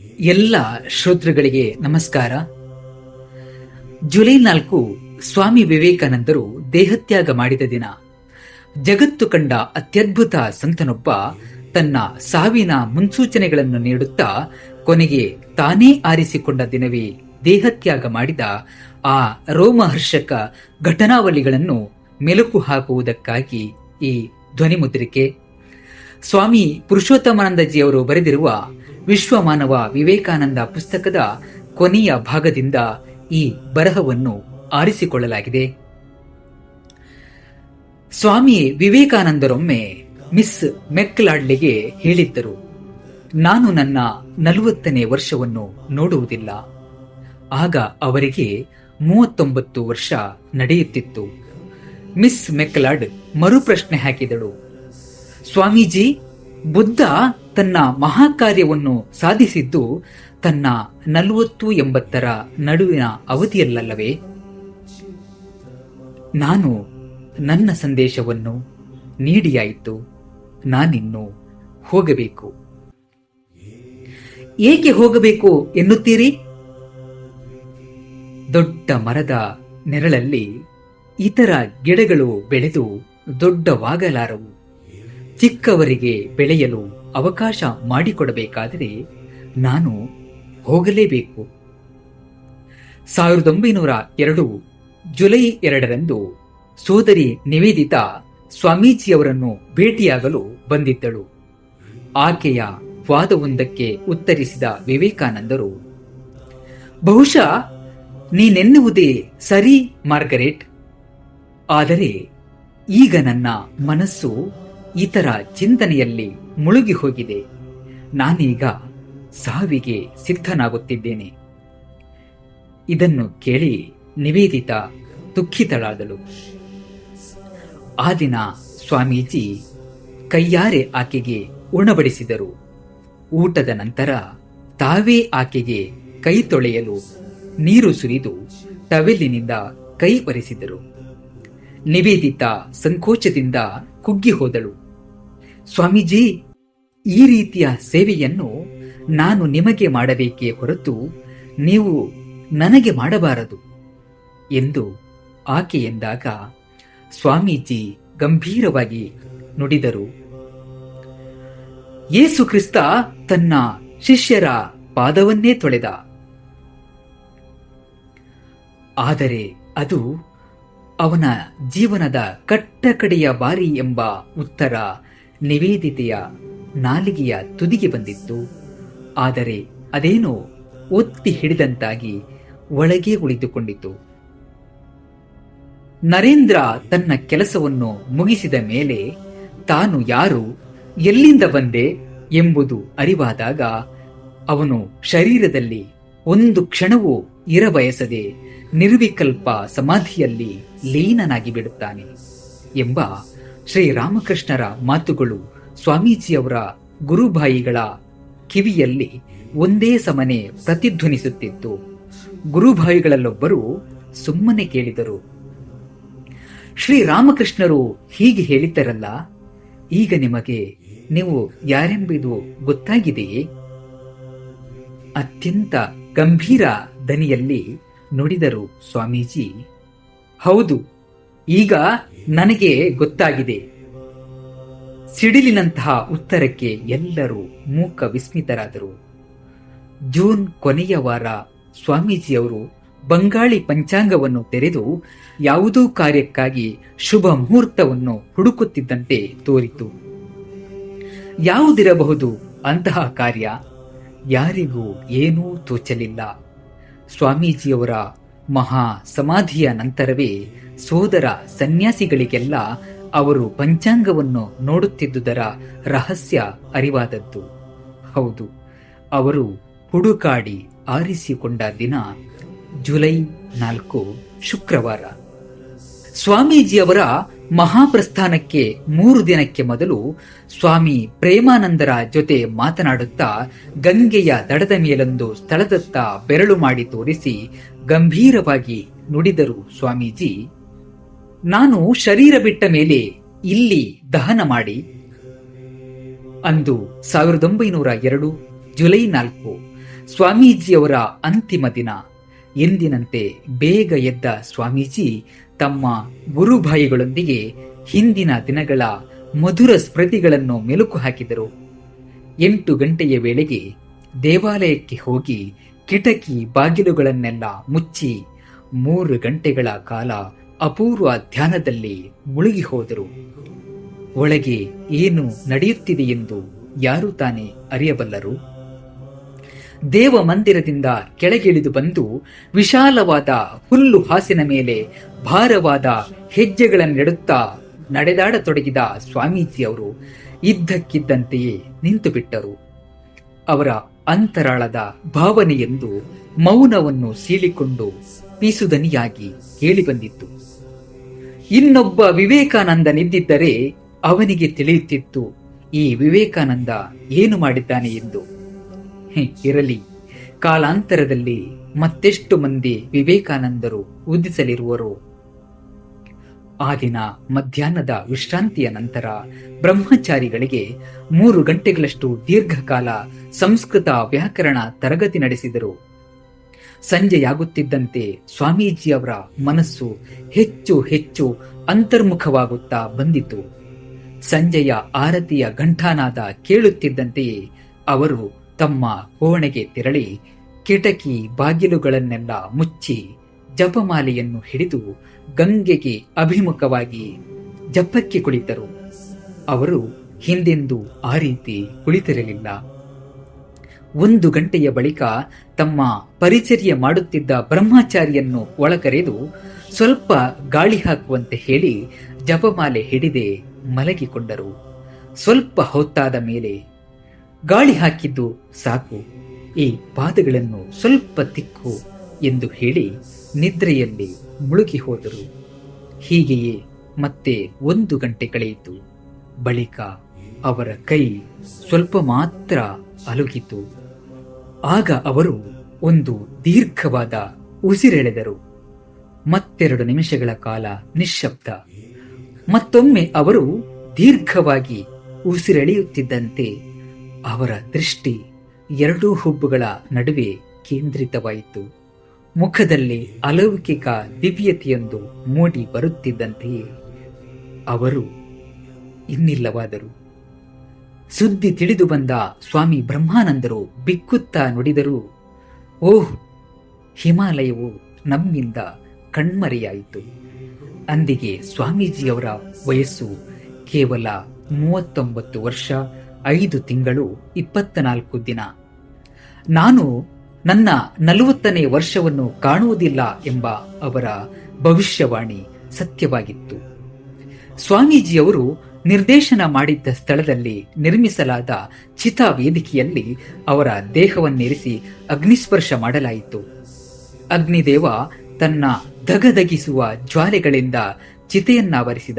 ಎಲ್ಲ ಶ್ರೋತೃಗಳಿಗೆ ನಮಸ್ಕಾರ. ಜುಲೈ ನಾಲ್ಕು ಸ್ವಾಮಿ ವಿವೇಕಾನಂದರು ದೇಹತ್ಯಾಗ ಮಾಡಿದ ದಿನ. ಜಗತ್ತು ಕಂಡ ಅತ್ಯದ್ಭುತ ಸಂತನೊಬ್ಬ ತನ್ನ ಸಾವಿನ ಮುನ್ಸೂಚನೆಗಳನ್ನು ನೀಡುತ್ತಾ ಕೊನೆಗೆ ತಾನೇ ಆರಿಸಿಕೊಂಡ ದಿನವೇ ದೇಹತ್ಯಾಗ ಮಾಡಿದ ಆ ರೋಮಹರ್ಷಕ ಘಟನಾವಳಿಗಳನ್ನು ಮೆಲುಕು ಹಾಕುವುದಕ್ಕಾಗಿ ಈ ಧ್ವನಿಮುದ್ರಿಕೆ. ಸ್ವಾಮಿ ಪುರುಷೋತ್ತಮಾನಂದಜಿಯವರು ಬರೆದಿರುವ ವಿಶ್ವಮಾನವ ವಿವೇಕಾನಂದ ಪುಸ್ತಕದ ಕೊನೆಯ ಭಾಗದಿಂದ ಈ ಬರಹವನ್ನು ಆರಿಸಿಕೊಳ್ಳಲಾಗಿದೆ. ಸ್ವಾಮಿ ವಿವೇಕಾನಂದರೊಮ್ಮೆ ಮಿಸ್ ಮೆಕ್ಲಾಡ್ಲಿಗೆ ಹೇಳಿದ್ದರು, ನಾನು ನನ್ನ ನಲವತ್ತನೇ ವರ್ಷವನ್ನು ನೋಡುವುದಿಲ್ಲ. ಆಗ ಅವರಿಗೆ ಮೂವತ್ತೊಂಬತ್ತು ವರ್ಷ ನಡೆಯುತ್ತಿತ್ತು. ಮಿಸ್ ಮೆಕ್ಲಾಡ್ ಮರುಪ್ರಶ್ನೆ ಹಾಕಿದಳು, ಸ್ವಾಮೀಜಿ, ಬುದ್ಧ ತನ್ನ ಮಹಾಕಾರ್ಯವನ್ನು ಸಾಧಿಸಿದ್ದು ತನ್ನ ನಲವತ್ತು ಎಂಬತ್ತರ ನಡುವಿನ ಅವಧಿಯಲ್ಲವೇ ನಾನು ನನ್ನ ಸಂದೇಶವನ್ನು ನೀಡಿಯಾಯಿತು. ನಾನಿನ್ನು ಹೋಗಬೇಕು. ಏಕೆ ಹೋಗಬೇಕು ಎನ್ನುತ್ತೀರಿ? ದೊಡ್ಡ ಮರದ ನೆರಳಲ್ಲಿ ಇತರ ಗಿಡಗಳು ಬೆಳೆದು ದೊಡ್ಡವಾಗಲಾರವು. ಚಿಕ್ಕವರಿಗೆ ಬೆಳೆಯಲು ಅವಕಾಶ ಮಾಡಿಕೊಡಬೇಕಾದರೆ ನಾನು ಹೋಗಲೇಬೇಕು. ಸಾವಿರದ ಒಂಬೈನೂರ ಎರಡು ಜುಲೈ ಎರಡರಂದು ಸೋದರಿ ನಿವೇದಿತಾ ಸ್ವಾಮೀಜಿಯವರನ್ನು ಭೇಟಿಯಾಗಲು ಬಂದಿದ್ದಳು. ಆಕೆಯ ವಾದವೊಂದಕ್ಕೆ ಉತ್ತರಿಸಿದ ವಿವೇಕಾನಂದರು, ಬಹುಶಃ ನೀನೆನ್ನುವುದೇ ಸರಿ ಮಾರ್ಗರೆಟ್, ಆದರೆ ಈಗ ನನ್ನ ಮನಸ್ಸು ಇತರ ಚಿಂತನೆಯಲ್ಲಿ ಮುಳುಗಿ ಹೋಗಿದೆ. ನಾನೀಗ ಸಾವಿಗೆ ಸಿದ್ಧನಾಗುತ್ತಿದ್ದೇನೆ. ಇದನ್ನು ಕೇಳಿ ನಿವೇದಿತ ದುಃಖಿತಳಾದಳು. ಆ ದಿನ ಸ್ವಾಮೀಜಿ ಕೈಯಾರೆ ಆಕೆಗೆ ಉಣಬಡಿಸಿದರು. ಊಟದ ನಂತರ ತಾವೇ ಆಕೆಗೆ ಕೈ ತೊಳೆಯಲು ನೀರು ಸುರಿದು ಟವೆಲಿನಿಂದ ಕೈ ಒರೆಸಿದರು. ನಿವೇದಿತ ಸಂಕೋಚದಿಂದ ಕುಗ್ಗಿ ಹೋದಳು. ಸ್ವಾಮೀಜಿ, ಈ ರೀತಿಯ ಸೇವೆಯನ್ನು ನಾನು ನಿಮಗೆ ಮಾಡಬೇಕೇ ಹೊರತು ನೀವು ನನಗೆ ಮಾಡಬಾರದು ಎಂದು ಆಕೆ ಎಂದಾಗ ಸ್ವಾಮೀಜಿ ಗಂಭೀರವಾಗಿ ನುಡಿದರು. ಯೇಸು ಕ್ರಿಸ್ತ ತನ್ನ ಶಿಷ್ಯರ ಪಾದವನ್ನೇ ತೊಳೆದ. ಆದರೆ ಅದು ಅವನ ಜೀವನದ ಕಟ್ಟಕಡೆಯ ಬಾರಿ ಎಂಬ ಉತ್ತರ ನಿವೇದಿತೆಯ ನಾಲಿಗೆಯ ತುದಿಗೆ ಬಂದಿತ್ತು. ಆದರೆ ಅದೇನೋ ಒತ್ತಿ ಹಿಡಿದಂತಾಗಿ ಒಳಗೆ ಉಳಿದುಕೊಂಡಿತು. ನರೇಂದ್ರ ತನ್ನ ಕೆಲಸವನ್ನು ಮುಗಿಸಿದ ಮೇಲೆ ತಾನು ಯಾರು, ಎಲ್ಲಿಂದ ಬಂದೆ ಎಂಬುದು ಅರಿವಾದಾಗ ಅವನು ಶರೀರದಲ್ಲಿ ಒಂದು ಕ್ಷಣವೂ ಇರಬಯಸದೆ ನಿರ್ವಿಕಲ್ಪ ಸಮಾಧಿಯಲ್ಲಿ ಲೀನನಾಗಿ ಬಿಡುತ್ತಾನೆ ಎಂಬ ಶ್ರೀರಾಮಕೃಷ್ಣರ ಮಾತುಗಳು ಸ್ವಾಮೀಜಿಯವರ ಗುರುಭಾಯಿಗಳ ಕಿವಿಯಲ್ಲಿ ಒಂದೇ ಸಮನೆ ಪ್ರತಿಧ್ವನಿಸುತ್ತಿತ್ತು. ಗುರುಬಾಯಿಗಳಲ್ಲೊಬ್ಬರು ಸುಮ್ಮನೆ ಕೇಳಿದರು. ಶ್ರೀರಾಮಕೃಷ್ಣರು ಹೀಗೆ ಹೇಳಿದ್ದರಲ್ಲ, ಈಗ ನಿಮಗೆ ನೀವು ಯಾರೆಂಬುದು ಗೊತ್ತಾಗಿದೆಯೇ? ಅತ್ಯಂತ ಗಂಭೀರ ದನಿಯಲ್ಲಿ ನುಡಿದರು ಸ್ವಾಮೀಜಿ. ಹೌದು ಈಗ ನನಗೆ ಗೊತ್ತಾಗಿದೆ. ಸಿಡಿಲಿನಂತಹ ಉತ್ತರಕ್ಕೆ ಎಲ್ಲರೂ ಮೂಕ ವಿಸ್ಮಿತರಾದರು. ಜೂನ್ ಕೊನೆಯ ವಾರ ಸ್ವಾಮೀಜಿಯವರು ಬಂಗಾಳಿ ಪಂಚಾಂಗವನ್ನು ತೆರೆದು ಯಾವುದೋ ಕಾರ್ಯಕ್ಕಾಗಿ ಶುಭ ಮುಹೂರ್ತವನ್ನು ಹುಡುಕುತ್ತಿದ್ದಂತೆ ತೋರಿತು. ಯಾವುದಿರಬಹುದು ಅಂತಹ ಕಾರ್ಯ? ಯಾರಿಗೂ ಏನೂ ತೋಚಲಿಲ್ಲ. ಸ್ವಾಮೀಜಿಯವರ ಮಹಾ ಸಮಾಧಿಯ ನಂತರವೇ ಸೋದರ ಸನ್ಯಾಸಿಗಳಿಗೆಲ್ಲ ಅವರು ಪಂಚಾಂಗವನ್ನು ನೋಡುತ್ತಿದ್ದುದರ ರಹಸ್ಯ ಅರಿವಾದದ್ದು. ಹೌದು, ಅವರು ಹುಡುಕಾಡಿ ಆರಿಸಿಕೊಂಡ ದಿನ ಜುಲೈ ನಾಲ್ಕು, ಶುಕ್ರವಾರ. ಸ್ವಾಮೀಜಿಯವರ ಮಹಾಪ್ರಸ್ಥಾನಕ್ಕೆ ಮೂರು ದಿನಕ್ಕೆ ಮೊದಲು ಸ್ವಾಮಿ ಪ್ರೇಮಾನಂದರ ಜೊತೆ ಮಾತನಾಡುತ್ತಾ ಗಂಗೆಯ ದಡದ ಮೇಲೊಂದು ಸ್ಥಳದತ್ತ ಬೆರಳು ಮಾಡಿ ತೋರಿಸಿ ಗಂಭೀರವಾಗಿ ನುಡಿದರು ಸ್ವಾಮೀಜಿ. ನಾನು ಶರೀರ ಬಿಟ್ಟ ಮೇಲೆ ಇಲ್ಲಿ ದಹನ ಮಾಡಿ. ಅಂದು ಸಾವಿರದ ಒಂಬೈನೂರ ಎರಡು ಜುಲೈ ನಾಲ್ಕು ಸ್ವಾಮೀಜಿಯವರ ಅಂತಿಮ ದಿನ. ಎಂದಿನಂತೆ ಬೇಗ ಎದ್ದ ಸ್ವಾಮೀಜಿ ತಮ್ಮ ಗುರುಭಾಯಿಗಳೊಂದಿಗೆ ಹಿಂದಿನ ದಿನಗಳ ಮಧುರ ಸ್ಮೃತಿಗಳನ್ನು ಮೆಲುಕು ಹಾಕಿದರು. ಎಂಟು ಗಂಟೆಯ ವೇಳೆಗೆ ದೇವಾಲಯಕ್ಕೆ ಹೋಗಿ ಕಿಟಕಿ ಬಾಗಿಲುಗಳನ್ನೆಲ್ಲ ಮುಚ್ಚಿ ಮೂರು ಗಂಟೆಗಳ ಕಾಲ ಅಪೂರ್ವ ಧ್ಯಾನದಲ್ಲಿ ಮುಳುಗಿ ಹೋದರು. ಒಳಗೆ ಏನು ನಡೆಯುತ್ತಿದೆ ಎಂದು ಯಾರು ತಾನೇ ಅರಿಯಬಲ್ಲರು? ದೇವ ಮಂದಿರದಿಂದ ಕೆಳಗಿಳಿದು ಬಂದು ವಿಶಾಲವಾದ ಹುಲ್ಲು ಹಾಸಿನ ಮೇಲೆ ಭಾರವಾದ ಹೆಜ್ಜೆಗಳನ್ನೆಡುತ್ತಾ ನಡೆದಾಡತೊಡಗಿದ ಸ್ವಾಮೀಜಿಯವರು ಇದ್ದಕ್ಕಿದ್ದಂತೆಯೇ ನಿಂತು ಬಿಟ್ಟರು ಅವರ ಅಂತರಾಳದ ಭಾವನೆಯೆಂದು ಮೌನವನ್ನು ಸೀಳಿಕೊಂಡು ಪೀಸುದನಿಯಾಗಿ ಕೇಳಿಬಂದಿತ್ತು. ಇನ್ನೊಬ್ಬ ವಿವೇಕಾನಂದನಿದ್ದಿದ್ದರೆ ಅವನಿಗೆ ತಿಳಿಯುತ್ತಿತ್ತು, ಈ ವಿವೇಕಾನಂದ ಏನು ಮಾಡಿದ್ದಾನೆ ಎಂದು. ಇರಲಿ. ಕಾಲಾಂತರದಲ್ಲಿ ಮತ್ತೆಷ್ಟು ಮಂದಿ ವಿವೇಕಾನಂದರು ಉದಿಸಲಿರುವರು. ಆ ದಿನ ಮಧ್ಯಾಹ್ನದ ವಿಶ್ರಾಂತಿಯ ನಂತರ ಬ್ರಹ್ಮಚಾರಿಗಳಿಗೆ ಮೂರು ಗಂಟೆಗಳಷ್ಟು ದೀರ್ಘಕಾಲ ಸಂಸ್ಕೃತ ವ್ಯಾಕರಣ ತರಗತಿ ನಡೆಸಿದರು. ಸಂಜೆಯಾಗುತ್ತಿದ್ದಂತೆ ಸ್ವಾಮೀಜಿಯವರ ಮನಸ್ಸು ಹೆಚ್ಚು ಹೆಚ್ಚು ಅಂತರ್ಮುಖವಾಗುತ್ತಾ ಬಂದಿತು. ಸಂಜೆಯ ಆರತಿಯ ಘಂಟಾನಾದ ಕೇಳುತ್ತಿದ್ದಂತೆಯೇ ಅವರು ತಮ್ಮ ಕೋಣೆಗೆ ತೆರಳಿ ಕಿಟಕಿ ಬಾಗಿಲುಗಳನ್ನೆಲ್ಲ ಮುಚ್ಚಿ ಜಪಮಾಲೆಯನ್ನು ಹಿಡಿದು ಗಂಗೆಗೆ ಅಭಿಮುಖವಾಗಿ ಜಪಕ್ಕೆ ಕುಳಿತರು. ಅವರು ಹಿಂದೆಂದೂ ಆ ರೀತಿ ಕುಳಿತಿರಲಿಲ್ಲ. ಒಂದು ಗಂಟೆಯ ಬಳಿಕ ತಮ್ಮ ಪರಿಚರ್ಯ ಮಾಡುತ್ತಿದ್ದ ಬ್ರಹ್ಮಚಾರಿಯನ್ನು ಒಳಕರೆದು ಸ್ವಲ್ಪ ಗಾಳಿ ಹಾಕುವಂತೆ ಹೇಳಿ ಜಪಮಾಲೆ ಹಿಡಿದೆ ಮಲಗಿಕೊಂಡರು. ಸ್ವಲ್ಪ ಹೊತ್ತಾದ ಮೇಲೆ ಗಾಳಿ ಹಾಕಿದ್ದು ಸಾಕು, ಈ ಪಾದಗಳನ್ನು ಸ್ವಲ್ಪ ತಿಕ್ಕು ಎಂದು ಹೇಳಿ ನಿದ್ರೆಯಲ್ಲಿ ಮುಳುಗಿ ಹೋದರು. ಹೀಗೆಯೇ ಮತ್ತೆ ಒಂದು ಗಂಟೆ ಕಳೆಯಿತು. ಬಳಿಕ ಅವರ ಕೈ ಸ್ವಲ್ಪ ಮಾತ್ರ ಅಲುಗಿತು. ಆಗ ಅವರು ಒಂದು ದೀರ್ಘವಾದ ಉಸಿರೆಳೆದರು. ಮತ್ತೆರಡು ನಿಮಿಷಗಳ ಕಾಲ ನಿಶ್ಶಬ್ದ. ಮತ್ತೊಮ್ಮೆ ಅವರು ದೀರ್ಘವಾಗಿ ಉಸಿರೆಳೆಯುತ್ತಿದ್ದಂತೆ ಅವರ ದೃಷ್ಟಿ ಎರಡೂ ಹುಬ್ಬುಗಳ ನಡುವೆ ಕೇಂದ್ರಿತವಾಯಿತು. ಮುಖದಲ್ಲಿ ಅಲೌಕಿಕ ದಿವ್ಯತೆಯೊಂದು ಮೂಡಿ ಬರುತ್ತಿದ್ದಂತೆಯೇ ಅವರು ಇನ್ನಿಲ್ಲವಾದರು. ಸುದ್ದಿ ತಿಳಿದು ಬಂದ ಸ್ವಾಮಿ ಬ್ರಹ್ಮಾನಂದರು ಬಿಕ್ಕುತ್ತಾ ನುಡಿದರು, ಓಹ್, ಹಿಮಾಲಯವು ನಮ್ಮಿಂದ ಕಣ್ಮರೆಯಾಯಿತು. ಅಂದಿಗೆ ಸ್ವಾಮೀಜಿಯವರ ವಯಸ್ಸು ಕೇವಲ ಮೂವತ್ತೊಂಬತ್ತು ವರ್ಷ, ಐದು ತಿಂಗಳು ಇಪ್ಪತ್ತ ನಾಲ್ಕು ದಿನ. ನಾನು ನನ್ನ ನಲವತ್ತನೇ ವರ್ಷವನ್ನು ಕಾಣುವುದಿಲ್ಲ ಎಂಬ ಅವರ ಭವಿಷ್ಯವಾಣಿ ಸತ್ಯವಾಗಿತ್ತು. ಸ್ವಾಮೀಜಿಯವರು ನಿರ್ದೇಶನ ಮಾಡಿದ್ದ ಸ್ಥಳದಲ್ಲಿ ನಿರ್ಮಿಸಲಾದ ಚಿತಾ ವೇದಿಕೆಯಲ್ಲಿ ಅವರ ದೇಹವನ್ನಿರಿಸಿ ಅಗ್ನಿಸ್ಪರ್ಶ ಮಾಡಲಾಯಿತು. ಅಗ್ನಿದೇವ ತನ್ನ ಧಗಧಗಿಸುವ ಜ್ವಾಲೆಗಳಿಂದ ಚಿತೆಯನ್ನಾವರಿಸಿದ.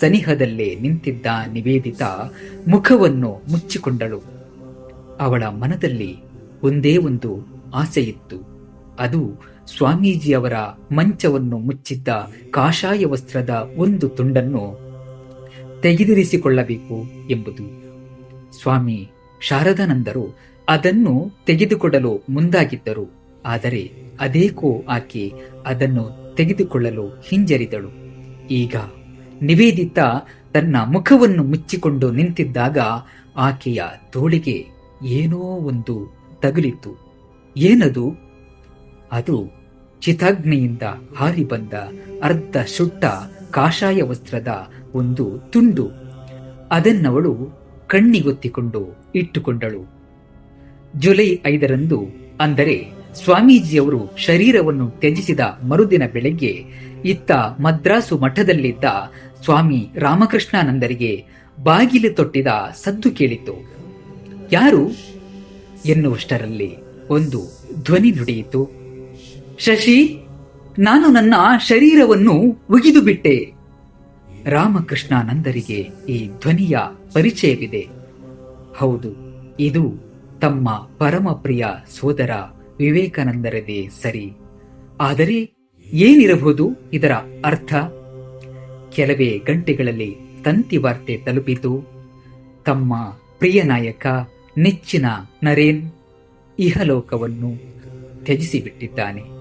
ಸನಿಹದಲ್ಲೇ ನಿಂತಿದ್ದ ನಿವೇದಿತ ಮುಖವನ್ನು ಮುಚ್ಚಿಕೊಂಡಳು. ಅವಳ ಮನದಲ್ಲಿ ಒಂದೇ ಒಂದು ಆಸೆಯಿತ್ತು. ಅದು ಸ್ವಾಮೀಜಿಯವರ ಮಂಚವನ್ನು ಮುಚ್ಚಿದ್ದ ಕಾಷಾಯ ವಸ್ತ್ರದ ಒಂದು ತುಂಡನ್ನು ತೆಗೆದಿರಿಸಿಕೊಳ್ಳಬೇಕು ಎಂಬುದು. ಸ್ವಾಮಿ ಶಾರದಾನಂದರು ಅದನ್ನು ತೆಗೆದುಕೊಡಲು ಮುಂದಾಗಿದ್ದರು. ಆದರೆ ಅದೇಕೋ ಆಕೆ ಅದನ್ನು ತೆಗೆದುಕೊಳ್ಳಲು ಹಿಂಜರಿದಳು. ಈಗ ನಿವೇದಿತ ತನ್ನ ಮುಖವನ್ನು ಮುಚ್ಚಿಕೊಂಡು ನಿಂತಿದ್ದಾಗ ಆಕೆಯ ತೋಳಿಗೆ ಏನೋ ಒಂದು ತಗುಲಿತು ಏನದು? ಅದು ಚಿತಾಗ್ನಿಯಿಂದ ಹಾರಿ ಬಂದ ಅರ್ಧ ಶುಟ್ಟ ಕಾಷಾಯ ವಸ್ತ್ರದ ಒಂದು ತುಂಡು. ಅದನ್ನವಳು ಕಣ್ಣಿಗೊತ್ತಿಕೊಂಡು ಇಟ್ಟುಕೊಂಡಳು. ಜುಲೈ ಐದರಂದು ಅಂದರೆ ಸ್ವಾಮೀಜಿಯವರು ಶರೀರವನ್ನು ತ್ಯಜಿಸಿದ ಮರುದಿನ ಬೆಳಗ್ಗೆ ಇತ್ತ ಮದ್ರಾಸು ಮಠದಲ್ಲಿದ್ದ ಸ್ವಾಮಿ ರಾಮಕೃಷ್ಣಾನಂದರಿಗೆ ಬಾಗಿಲು ತೊಟ್ಟಿದ ಸದ್ದು ಕೇಳಿತು ಯಾರು? ಎನ್ನುವಷ್ಟರಲ್ಲಿ ಒಂದು ಧ್ವನಿ ನುಡಿಯಿತು. ಶಶಿ, ನಾನು ನನ್ನ ಶರೀರವನ್ನು ಒಗಿದು ಬಿಟ್ಟೆ ರಾಮಕೃಷ್ಣಾನಂದರಿಗೆ ಈ ಧ್ವನಿಯ ಪರಿಚಯವಿದೆ. ಹೌದು, ಇದು ತಮ್ಮ ಪರಮಪ್ರಿಯ ಸೋದರ ವಿವೇಕಾನಂದರದೇ ಸರಿ. ಆದರೆ ಏನಿರಬಹುದು ಇದರ ಅರ್ಥ? ಕೆಲವೇ ಗಂಟೆಗಳಲ್ಲಿ ತಂತಿ ವಾರ್ತೆ ತಲುಪಿತು. ತಮ್ಮ ಪ್ರಿಯ ನಾಯಕ ನೆಚ್ಚಿನ ನರೇನ್ ಇಹಲೋಕವನ್ನು ತ್ಯಜಿಸಿಬಿಟ್ಟಿದ್ದಾನೆ.